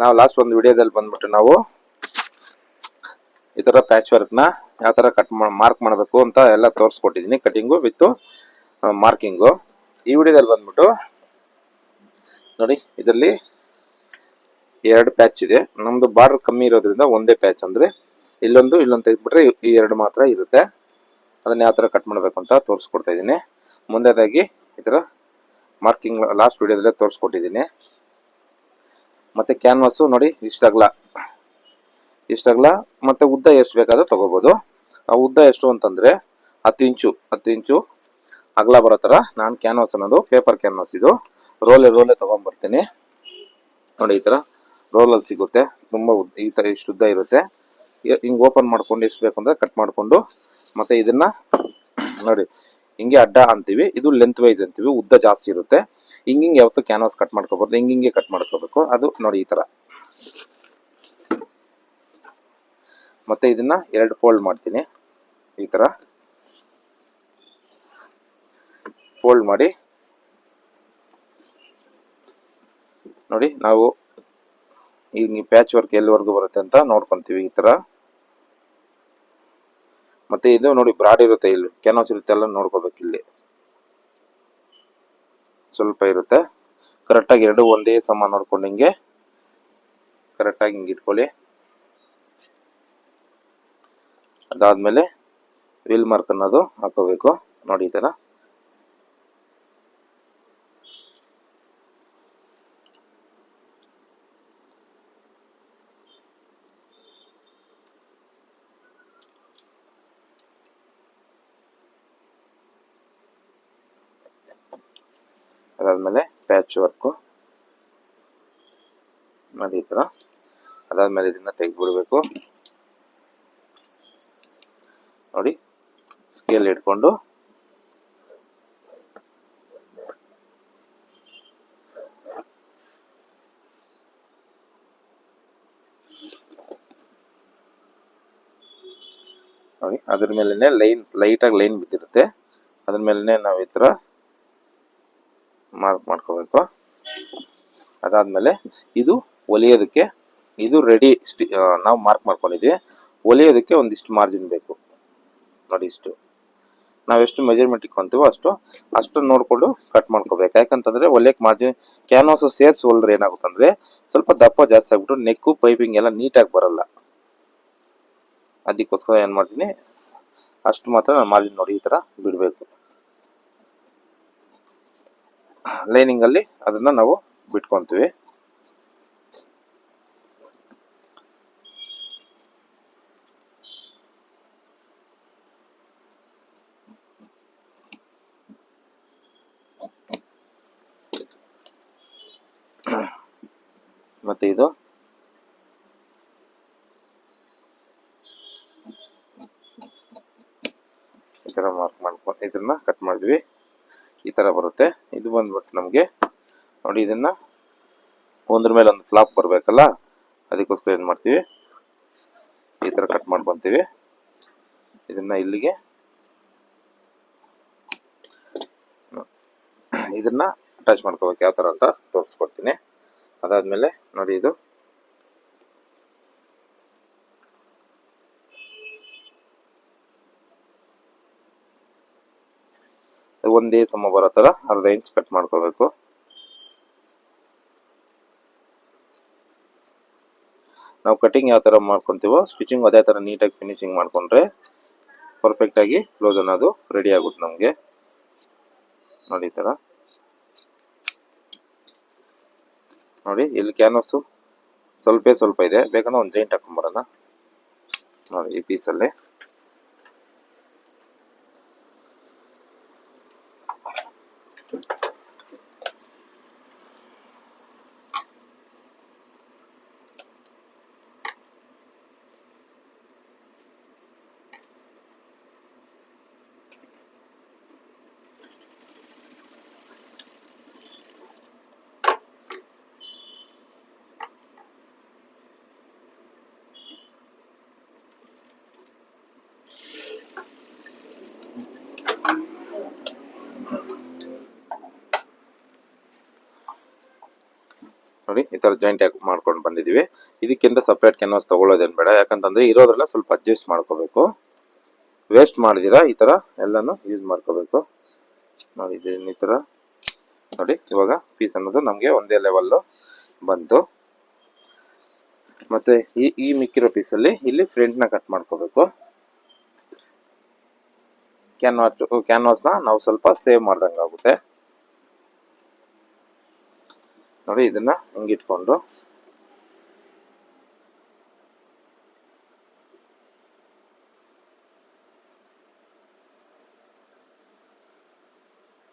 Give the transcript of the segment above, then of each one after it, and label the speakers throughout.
Speaker 1: ನಾವು ಲಾಸ್ಟ್ ಒಂದು ವಿಡಿಯೋದಲ್ಲಿ ಬಂದ್ಬಿಟ್ಟು ನಾವು ಈ ಥರ ಪ್ಯಾಚ್ ವರ್ಕ್ನ ಯಾವ ಥರ ಕಟ್ ಮಾರ್ಕ್ ಮಾಡಬೇಕು ಅಂತ ಎಲ್ಲ ತೋರಿಸ್ಕೊಟ್ಟಿದ್ದೀನಿ ಕಟಿಂಗು ವಿತ್ ಮಾರ್ಕಿಂಗು ಈ ವಿಡಿಯೋದಲ್ಲಿ ಬಂದ್ಬಿಟ್ಟು ನೋಡಿ, ಇದರಲ್ಲಿ ಎರಡು ಪ್ಯಾಚ್ ಇದೆ. ನಮ್ಮದು ಬಾರ್ಡರ್ ಕಮ್ಮಿ ಇರೋದ್ರಿಂದ ಒಂದೇ ಪ್ಯಾಚ್ ಅಂದರೆ ಇಲ್ಲೊಂದು ಇಲ್ಲೊಂದು ತೆಗೆದುಬಿಟ್ರೆ ಈ ಎರಡು ಮಾತ್ರ ಇರುತ್ತೆ. ಅದನ್ನ ಯಾವ ಥರ ಕಟ್ ಮಾಡಬೇಕು ಅಂತ ತೋರಿಸ್ಕೊಡ್ತಾ ಇದ್ದೀನಿ. ಮುಂದೆದಾಗಿ ಈ ಥರ ಮಾರ್ಕಿಂಗ್ ಲಾಸ್ಟ್ ವಿಡಿಯೋದಲ್ಲೇ ತೋರಿಸ್ಕೊಟ್ಟಿದ್ದೀನಿ ಮತ್ತೆ ಕ್ಯಾನ್ವಾಸು ನೋಡಿ ಇಷ್ಟಾಗಲ ಇಷ್ಟಾಗಲ ಮತ್ತೆ ಉದ್ದ ಎಷ್ಟು ಬೇಕಾದ್ರೂ ತಗೋಬೋದು. ಆ ಉದ್ದ ಎಷ್ಟು ಅಂತಂದ್ರೆ, ಹತ್ತು ಇಂಚು ಹತ್ತು ಇಂಚು ಅಗಲ ಬರೋ ಥರ ನಾನು ಕ್ಯಾನ್ವಾಸ್ ಅನ್ನೋದು ಪೇಪರ್ ಕ್ಯಾನ್ವಾಸ್ ಇದು. Role role ತೊಗೊಂಡ್ಬರ್ತೀನಿ. ನೋಡಿ, ಈ ಥರ ರೋಲಲ್ಲಿ ಸಿಗುತ್ತೆ. ತುಂಬ ಉದ್ದ, ಈ ಥರ ಇಷ್ಟು ಉದ್ದ ಇರುತ್ತೆ. ಹಿಂಗೆ ಓಪನ್ ಮಾಡ್ಕೊಂಡು ಎಷ್ಟು ಬೇಕು ಕಟ್ ಮಾಡಿಕೊಂಡು, ಮತ್ತೆ ಇದನ್ನ ನೋಡಿ ಹಿಂಗೆ ಅಡ್ಡ ಅಂತೀವಿ, ಇದು ಲೆಂತ್ ವೈಸ್ ಅಂತೀವಿ, ಉದ್ದ ಜಾಸ್ತಿ ಇರುತ್ತೆ. ಹಿಂಗ ಹಿಂಗೆ ಯಾವತ್ತು ಕ್ಯಾನ್ವಾಸ್ ಕಟ್ ಮಾಡ್ಕೋಬಾರ್ದು, ಹಿಂಗ ಹಿಂಗೆ ಕಟ್ ಮಾಡ್ಕೋಬೇಕು. ಅದು ನೋಡಿ ಈ ತರ ಮತ್ತೆ ಇದನ್ನ ಎರಡು ಫೋಲ್ಡ್ ಮಾಡ್ತೀನಿ. ಈ ತರ ಫೋಲ್ಡ್ ಮಾಡಿ. ನೋಡಿ, ನಾವು ಈ ಪ್ಯಾಚ್ ವರ್ಕ್ ಎಲ್ಲಿವರೆಗೂ ಬರುತ್ತೆ ಅಂತ ನೋಡ್ಕೊಂತೀವಿ ಈ ತರ ಮತ್ತೆ ಇದು ನೋಡಿ ಬ್ರಾಡ್ ಇರುತ್ತೆ ಇಲ್ಲಿ. ಕ್ಯಾನ್ವಾಸ್ ಇರುತ್ತೆ, ಎಲ್ಲ ನೋಡ್ಕೋಬೇಕು ಇಲ್ಲಿ. ಸ್ವಲ್ಪ ಇರುತ್ತೆ. ಕರೆಕ್ಟಾಗಿ ಎರಡು ಒಂದೇ ಸಮ ನೋಡ್ಕೊಂಡು ಹಿಂಗೆ. ಕರೆಕ್ಟಾಗಿ ಹಿಂಗೆ ಇಟ್ಕೊಳ್ಳಿ. ಅದಾದ್ಮೇಲೆ ವೀಲ್ ಮಾರ್ಕ್ ಅನ್ನೋದು ಹಾಕೋಬೇಕು. ನೋಡಿ ಈ ಅದಾದ್ಮೇಲೆ ಪ್ಯಾಚ್ ವರ್ಕು ನೋಡಿ ಈ ಥರ. ಅದಾದ್ಮೇಲೆ ಇದನ್ನ ತೆಗೆದುಬಿಡಬೇಕು. ನೋಡಿ ಸ್ಕೇಲ್ ಇಟ್ಕೊಂಡು. ನೋಡಿ, ಅದ್ರ ಮೇಲೆನೆ ಲೈನ್ ಲೈಟಾಗಿ ಲೈನ್ ಬಿದ್ದಿರುತ್ತೆ. ಅದ್ರ ಮೇಲೇನೆ ನಾವು ಈ ಥರ ಮಾರ್ಕ್ ಮಾಡ್ಕೋಬೇಕು. ಅದಾದಮೇಲೆ ಇದು ಒಲಿಯೋದಕ್ಕೆ ಇದು ರೆಡಿ ನಾವು ಮಾರ್ಕ್ ಮಾಡ್ಕೊಂಡಿದ್ವಿ. ಒಲಿಯೋದಕ್ಕೆ ಒಂದಿಷ್ಟು ಮಾರ್ಜಿನ್ ಬೇಕು. ನೋಡಿ ಇಷ್ಟು. ನಾವೆಷ್ಟು ಮೆಜರ್ಮೆಂಟ್ ಇಟ್ಕೊಂತೀವೋ ಅಷ್ಟು ಅಷ್ಟು ನೋಡಿಕೊಂಡು ಕಟ್ ಮಾಡ್ಕೋಬೇಕು. ಯಾಕಂತಂದ್ರೆ ಹೊಲಿಯಕ್ಕೆ ಮಾರ್ಜಿನ್ ಕ್ಯಾನ್ವಾಸ್ ಸೇರಿಸಿ ಹೊಲ್ದ್ರೆ ಏನಾಗುತ್ತಂದ್ರೆ ಸ್ವಲ್ಪ ದಪ್ಪ ಜಾಸ್ತಿ ಆಗ್ಬಿಟ್ಟು ನೆಕ್ಕು ಪೈಪಿಂಗ್ ಎಲ್ಲ ನೀಟಾಗಿ ಬರಲ್ಲ. ಅದಕ್ಕೋಸ್ಕರ ಏನು ಮಾಡ್ತೀನಿ, ಅಷ್ಟು ಮಾತ್ರ ನಾನು ಮಾರ್ಜಿನ್ ನೋಡಿ ಈ ಥರ ಬಿಡಬೇಕು. ಲೈನಿಂಗ್ ಅಲ್ಲಿ ಅದನ್ನ ನಾವು ಬಿಟ್ಕೊಂತೀವಿ. ಮತ್ತೆ ಇದು. ಈ ಥರ ಮಾರ್ಕ್ ಮಾಡ್ಕೊಂಡು ಇದನ್ನ ಕಟ್ ಮಾಡಿದ್ವಿ. ಈ ತರ ಬರುತ್ತೆ. ಇದು ಬಂದ್ಬಿಟ್ಟು ನಮಗೆ ನೋಡಿ ಇದನ್ನ ಒಂದ್ರ ಮೇಲೆ ಒಂದು ಫ್ಲಾಪ್ ಬರಬೇಕಲ್ಲ? ಅದಕ್ಕೋಸ್ಕರ ಏನು ಮಾಡ್ತೀವಿ? ಈ ತರ ಕಟ್ ಮಾಡ್ಕೊಂತೀವಿ. ಇದನ್ನ ಇಲ್ಲಿಗೆ ಇದನ್ನ ಅಟ್ಯಾಚ್ ಮಾಡ್ಕೋಬೇಕು. ಯಾವ ತರ ಅಂತ ತೋರಿಸ್ಕೊಡ್ತೀನಿ. ಅದಾದ್ಮೇಲೆ ನೋಡಿ ಇದು. ಒಂದೇ ಸಮ ಬರೋ ತರ ಅರ್ಧ ಇಂಚ್ ಕಟ್ ಮಾಡ್ಕೋಬೇಕು. ನಾವು ಕಟಿಂಗ್ ಯಾವ ತರ ಮಾಡ್ಕೊಂತೀವೋ ಸ್ಟಿಚಿಂಗ್ ಅದೇ ತರ ನೀಟಾಗಿ ಫಿನಿಶಿಂಗ್ ಮಾಡ್ಕೊಂಡ್ರೆ ಪರ್ಫೆಕ್ಟ್ ಆಗಿ ಕ್ಲೋಸ್ ಅನ್ನೋದು ರೆಡಿ ಆಗುತ್ತೆ ನಮಗೆ. ನೋಡಿ ತರ. ನೋಡಿ ಇಲ್ಲಿ ಕ್ಯಾನ್ವಸ್ಸು ಸ್ವಲ್ಪ ಸ್ವಲ್ಪ ಇದೆ. ಬೇಕಂದ್ರೆ ಒಂದು ಜೈಂಟ್ ಹಾಕೊಂಬರೋಣ ನೋಡಿ ಈ ಪೀಸಲ್ಲಿ ನೋಡಿ, ಈ ತರ ಜಾಯಿಂಟ್ ಆಗಿ ಮಾಡ್ಕೊಂಡು ಬಂದಿದೀವಿ ಇದಕ್ಕಿಂತ ಸಪ್ರೇಟ್ ಕ್ಯಾನ್ವಾಸ್ ತಗೊಳ್ಳೋದೇನ್ ಬೇಡ. ಯಾಕಂತಂದ್ರೆ ಇರೋದ್ರೆಲ್ಲ ಸ್ವಲ್ಪ ಅಡ್ಜಸ್ಟ್ ಮಾಡ್ಕೋಬೇಕು. ವೇಸ್ಟ್ ಮಾಡಿದಿರಾ ಈ ತರ ಎಲ್ಲಾನು ಯೂಸ್ ಮಾಡ್ಕೋಬೇಕು. ನೋಡಿ ಈ ತರ. ನೋಡಿ, ಇವಾಗ ಪೀಸ್ ಅನ್ನೋದು ನಮಗೆ ಒಂದೇ ಲೆವೆಲ್ಲು ಬಂತು. ಮತ್ತೆ ಈ ಈ ಮಿಕ್ಕಿರೋ ಪೀಸಲ್ಲಿ ಇಲ್ಲಿ ಫ್ರಂಟ್ನ ಕಟ್ ಮಾಡ್ಕೋಬೇಕು. ಕ್ಯಾನ್ವಾಸ್ ಕ್ಯಾನ್ವಾಸ್ನ ನಾವು ಸ್ವಲ್ಪ ಸೇವ್ ಮಾಡ್ದಂಗೆ ಆಗುತ್ತೆ ನೋಡಿ, ಇದನ್ನ ಹಿಂಗಿಟ್ಕೊಂಡು.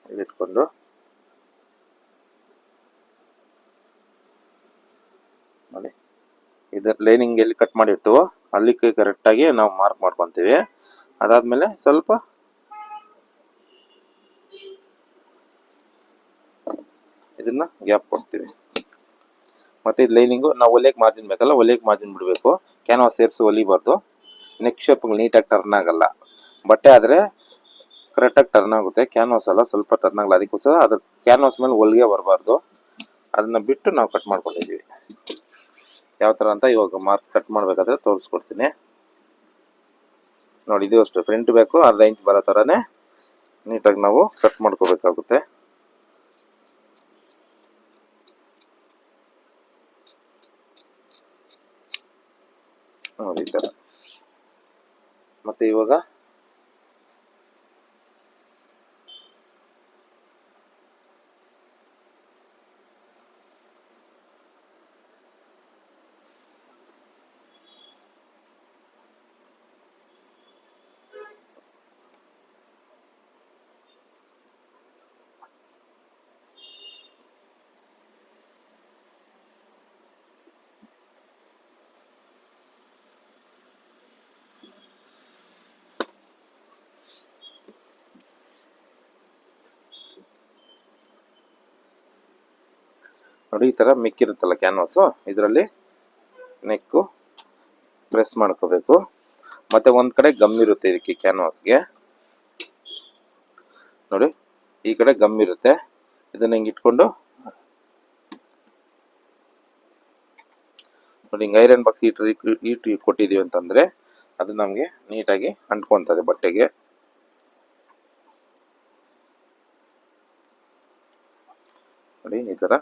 Speaker 1: ಇಟ್ಕೊಂಡು ನೋಡಿ ಇದರ ಲೈನಿಂಗ್ ಎಲ್ಲಿ ಕಟ್ ಮಾಡಿರ್ತೀವೋ, ಅಲ್ಲಿ ಕರೆಕ್ಟಾಗಿ ನಾವು ಮಾರ್ಕ್ ಮಾಡ್ಕೊತೀವಿ. ಅದಾದ್ಮೇಲೆ ಸ್ವಲ್ಪ ಇದನ್ನ ಗ್ಯಾಪ್ ಕೊಡ್ತೀವಿ. ಮತ್ತೆ ಇದು ಲೈನಿಂಗು ನಾವು ಒಲೆಗೆ ಮಾರ್ಜಿನ್ ಬೇಕಲ್ಲ, ಒಲೆಗೆ ಮಾರ್ಜಿನ್ ಬಿಡಬೇಕು. ಕ್ಯಾನ್ವಾಸ್ ಸೇರಿಸಿ ಒಲಿಬಾರ್ದು. ನೆಕ್ ಶೇಪ್ಗಳು ನೀಟಾಗಿ ಟರ್ನ್ ಆಗಲ್ಲ. ಬಟ್ಟೆ ಆದರೆ ಕರೆಕ್ಟಾಗಿ ಟರ್ನ್ ಆಗುತ್ತೆ. ಕ್ಯಾನ್ವಾಸ್ ಅಲ್ಲ, ಸ್ವಲ್ಪ ಟರ್ನ್ ಆಗಲ್ಲ. ಅದಕ್ಕೋಸ್ಕರ ಅದ್ರ ಕ್ಯಾನ್ವಾಸ್ ಮೇಲೆ ಹೊಲಿಗೆ ಬರಬಾರ್ದು. ಅದನ್ನು ಬಿಟ್ಟು ನಾವು ಕಟ್ ಮಾಡ್ಕೊಂಡಿದ್ದೀವಿ ಯಾವ ಥರ ಅಂತ ಇವಾಗ ಮಾರ್ಕ್ ಕಟ್ ಮಾಡಬೇಕಾದ್ರೆ ತೋರಿಸ್ಕೊಡ್ತೀನಿ. ನೋಡಿ, ಇದು ಅಷ್ಟು. ಫ್ರಂಟ್ ಬೇಕು, ಅರ್ಧ ಇಂಚ್ ಬರೋ ಥರನೇ ನೀಟಾಗಿ ನಾವು ಕಟ್ ಮಾಡ್ಕೋಬೇಕಾಗುತ್ತೆ. ನೋಡಿ ಈ ಇವಾಗ? ನೋಡಿ, ಈ ಥರ ಮಿಕ್ಕಿರುತ್ತಲ್ಲ ಕ್ಯಾನ್ವಾಸು ಇದರಲ್ಲಿ ನೆಕ್ಕು ಪ್ರೆಸ್ ಮಾಡ್ಕೋಬೇಕು. ಮತ್ತು ಒಂದು ಕಡೆ ಗಮ್ ಇರುತ್ತೆ ಇದಕ್ಕೆ ಕ್ಯಾನ್ವಾಸ್ಗೆ ನೋಡಿ, ಈ ಕಡೆ ಗಮ್ ಇರುತ್ತೆ. ಇದನ್ನ ಹಿಂಗೆ ಇಟ್ಕೊಂಡು ನೋಡಿ, ಹಿಂಗೆ ಐರನ್ ಬಾಕ್ಸ್ ಈಟ್ ಈಟ್ ಕೊಟ್ಟಿದ್ದೀವಿ ಅಂತಂದರೆ ಅದು ನಮಗೆ ನೀಟಾಗಿ ಅಂಟ್ಕೊತದೆ ಬಟ್ಟೆಗೆ. ನೋಡಿ, ಈ ತರ.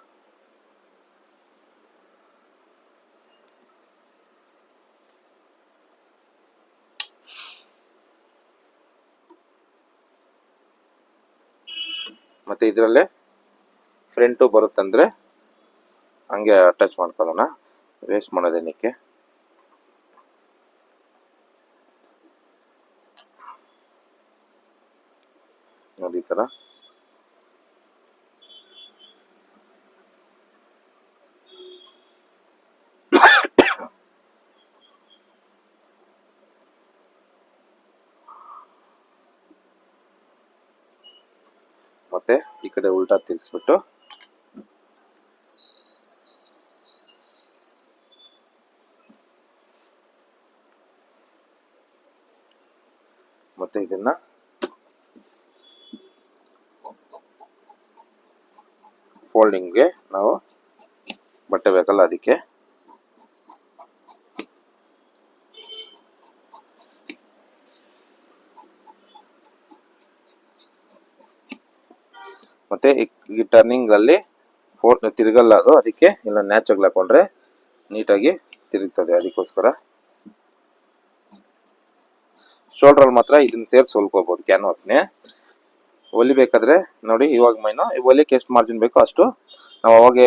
Speaker 1: ಮತ್ತೆ ಇದರಲ್ಲೇ ಫ್ರಂಟು ಬರುತ್ತಂದ್ರೆ ಹಂಗೆ ಅಟ್ಯಾಚ್ ಮಾಡ್ಕೊಳ್ಳೋಣ. ವೇಸ್ಟ್ ಮಾಡೋದೇನಕ್ಕೆ? ನೋಡಿ ಈ ಮತ್ತೆ ಈ ಕಡೆ ಉಲ್ಟಾ ತಿರ್ಸ್ಬಿಟ್ಟು ಮತ್ತೆ ಇದನ್ನ ಫೋಲ್ಡಿಂಗ್ಗೆ ನಾವು ಬಟ್ಟೆ ಬೇಕಲ್ಲ ಅದಕ್ಕೆ. ಮತ್ತೆ ಈ ಟರ್ನಿಂಗ್ ಅಲ್ಲಿ ತಿರುಗಲ್ಲ ಅದು ಅದಕ್ಕೆ ಇಲ್ಲ ನ್ಯಾಚಾಗಿ ಹಾಕೊಂಡ್ರೆ ನೀಟಾಗಿ ತಿರುಗ್ತದೆ ಅದಕ್ಕೋಸ್ಕರ. ಶೋಲ್ಡ್ರಲ್ಲಿ ಮಾತ್ರ ಇದನ್ನ ಸೇರಿಸಿ ಹೊಲ್ಕೋಬಹುದು ಕ್ಯಾನ್ವಾಸ್ನೇ ಹೊಲಿಬೇಕಾದ್ರೆ ನೋಡಿ ಇವಾಗ ಮೈನು ಹೊಲಿಕ್ಕೆ ಎಷ್ಟು ಮಾರ್ಜಿನ್ ಬೇಕೋ ಅಷ್ಟು ನಾವು ಅವಾಗೆ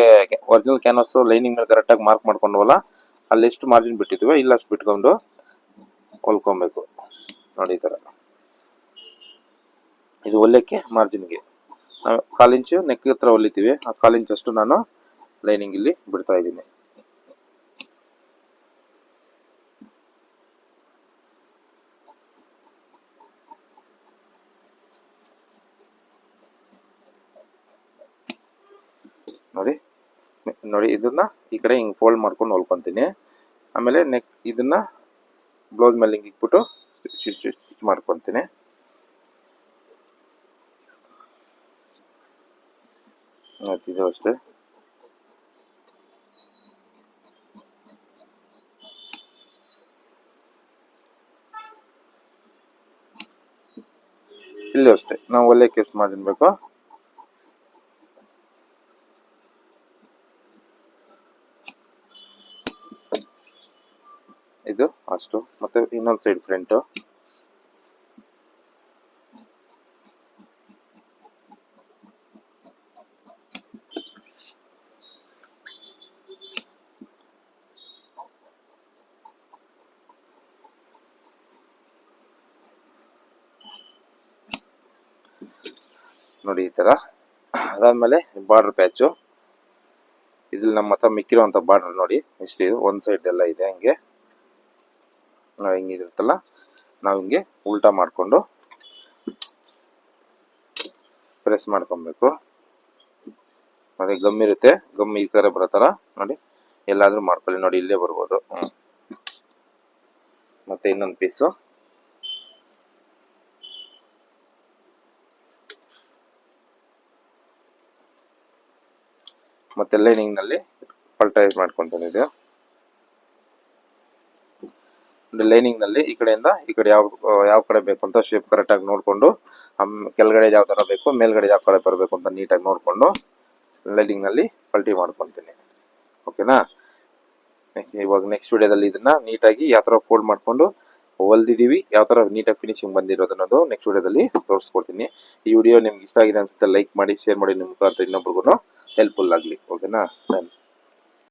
Speaker 1: ಒರಿಜಿನಲ್ ಕ್ಯಾನ್ವಾಸ್ ಲೈನಿಂಗ್ ಮೇಲೆ ಕರೆಕ್ಟಾಗಿ ಮಾರ್ಕ್ ಮಾಡ್ಕೊಂಡವಲ್ಲ, ಅಲ್ಲಿ ಎಷ್ಟು ಮಾರ್ಜಿನ್ ಬಿಟ್ಟಿದ್ವಿ ಇಲ್ಲ ಅಷ್ಟು ಬಿಟ್ಕೊಂಡು ಹೊಲ್ಕೊಬೇಕು. ನೋಡಿ ಈ ಥರ ಇದು ಹೊಲಿಯಕ್ಕೆ ಮಾರ್ಜಿನ್ಗೆ ನಾವು ಕಾಲು ಇಂಚು ನೆಕ್ ಹತ್ರ ಹೊಲಿತೀವಿ. ಆ ಕಾಲಿಂಚಷ್ಟು ನಾನು ಲೈನಿಂಗ್ ಇಲ್ಲಿ ಬಿಡ್ತಾ ಇದ್ದೀನಿ. ನೋಡಿ ನೋಡಿ ಇದನ್ನ ಈ ಕಡೆ ಹಿಂಗೆ ಫೋಲ್ಡ್ ಮಾಡ್ಕೊಂಡು ಹೊಲ್ಕೊಂತೀನಿ. ಆಮೇಲೆ ನೆಕ್ ಇದನ್ನ ಬ್ಲೌಸ್ ಮೇಲೆ ಹಿಂಗೆ ಇಟ್ಬಿಟ್ಟು ಸ್ಟಿಚ್ ಮಾಡ್ಕೊತೀನಿ. ಮತ್ತು ಇದು ಅಷ್ಟೇ ಇಲ್ಲಿ ಅಷ್ಟೇ. ನಾವು ಒಳ್ಳೆ ಕೆಸ್ ಮಾಡಿನ್ಬೇಕು ಇದು ಅಷ್ಟು. ಮತ್ತೆ ಇನ್ನೊಂದು ಸೈಡ್ ಫ್ರಂಟು ನೋಡಿ ಈ ತರ. ಅದಾದ್ಮೇಲೆ ಬಾರ್ಡರ್ ಪ್ಯಾಚು ಇದ್ರಲ್ಲಿ ನಮ್ಮ ಹತ್ರ ಮಿಕ್ಕಿರುವಂತ ಬಾರ್ಡರ್ ನೋಡಿ. ಎಷ್ಟಿದೆ ಒಂದ್ ಸೈಡ್ ಎಲ್ಲ ಇದೆ ಹಂಗೆ. ನಾವು ಹಿಂಗಿರುತ್ತಲ್ಲ ನಾವು ಹಿಂಗೆ ಉಲ್ಟಾ ಮಾಡ್ಕೊಂಡು ಪ್ರೆಸ್ ಮಾಡ್ಕೊಬೇಕು. ನೋಡಿ, ಗಮ್ ಇರುತ್ತೆ. ಗಮ್ ಈ ತರ ಬರತ್ತಲ್ಲ ನೋಡಿ, ಎಲ್ಲಾದ್ರೂ ಮಾಡ್ಕೊಳ್ಳಿ. ನೋಡಿ, ಇಲ್ಲೇ ಬರ್ಬೋದು. ಮತ್ತೆ ಇನ್ನೊಂದು ಪೀಸು ಮತ್ತೆ ಲೈನಿಂಗ್ನಲ್ಲಿ ಪಲ್ಟೈಸ್ ಮಾಡ್ಕೊಂತಾನೆ ಇದು. ಲೈನಿಂಗ್ನಲ್ಲಿ ಈ ಕಡೆಯಿಂದ ಈ ಕಡೆ ಯಾವ ಯಾವ ಕಡೆ ಬೇಕು ಅಂತ ಶೇಪ್ ಕರೆಕ್ಟ್ ಆಗಿ ನೋಡ್ಕೊಂಡು ಕೆಳಗಡೆ ಯಾವ ಥರ ಬೇಕು, ಮೇಲ್ಗಡೆ ಯಾವ ಕಡೆ ಬರಬೇಕು ಅಂತ ನೀಟಾಗಿ ನೋಡ್ಕೊಂಡು ಲೈನಿಂಗ್ನಲ್ಲಿ ಪಲ್ಟಿ ಮಾಡ್ಕೊತೀನಿ. ಓಕೆನಾ ಇವಾಗ ನೆಕ್ಸ್ಟ್ ವಿಡಿಯೋದಲ್ಲಿ ಇದನ್ನ ನೀಟಾಗಿ ಯಾವ ಥರ ಫೋಲ್ಡ್ ಮಾಡ್ಕೊಂಡು ಹೊಲ್ದಿದೀವಿ ಯಾವ ತರ ನೀಟಾಗಿ ಫಿನಿಶಿಂಗ್ ಬಂದಿರೋದನ್ನೋದು ನೆಕ್ಸ್ಟ್ ವಿಡಿಯೋದಲ್ಲಿ ತೋರಿಸ್ಕೊಡ್ತೀನಿ. ಈ ವಿಡಿಯೋ ನಿಮ್ಗೆ ಇಷ್ಟ ಆಗಿದೆ ಅನ್ಸುತ್ತೆ ಲೈಕ್ ಮಾಡಿ ಶೇರ್ ಮಾಡಿ ಮುಖಾಂತರ ಇನ್ನೊಬ್ರಿಗೂ ಹೆಲ್ಪ್ಫುಲ್ ಆಗಲಿ. ಓಕೆನಾ ಡನ್